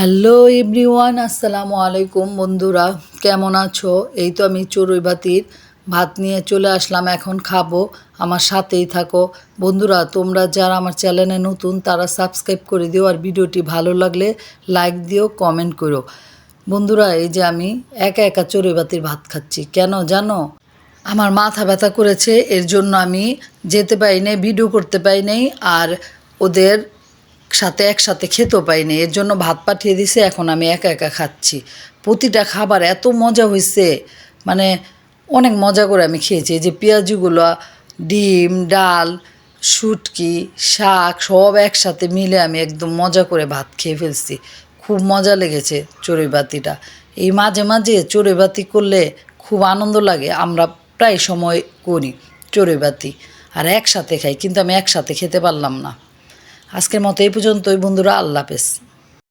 Hello everyone, আসসালামু আলাইকুম বন্ধুরা, কেমন আছো? এই তো আমি চড়ুই বাতির ভাত নিয়ে চলে আসলাম, এখন খাব, আমার সাথেই থাকো। বন্ধুরা, তোমরা যারা আমার চ্যানেলে নতুন, তারা সাবস্ক্রাইব করে দিও, আর ভিডিওটি ভালো লাগলে লাইক দিও, কমেন্ট করো। বন্ধুরা, এই যে আমি একা একা চড়ুই বাতির ভাত খাচ্ছি, কেন জানো? আমার মাথা ব্যথা করেছে, এর জন্য আমি যেতে পারি নাই, ভিডিও করতে পারি নাই, আর ওদের সাথে একসাথে খেতেও পাইনি এর জন্য ভাত পাঠিয়ে দিছে, এখন আমি একা একা খাচ্ছি। প্রতিটা খাবার এত মজা হয়েছে মানে অনেক মজা করে আমি খেয়েছি। এই যে পেঁয়াজুগুলো, ডিম, ডাল, শুটকি, শাক, সব একসাথে মিলে আমি একদম মজা করে ভাত খেয়ে ফেলছি। খুব মজা লেগেছে চড়ুইবাতিটা। এই মাঝে মাঝে চড়ুইবাতি করলে খুব আনন্দ লাগে, আমরা প্রায় সময় করি চড়ুইবাতি। আর একসাথে খাই, কিন্তু আমি একসাথে খেতে পারলাম না। আজকের মতো এই পর্যন্তই বন্ধুরা আল্লাহ হাফেজ।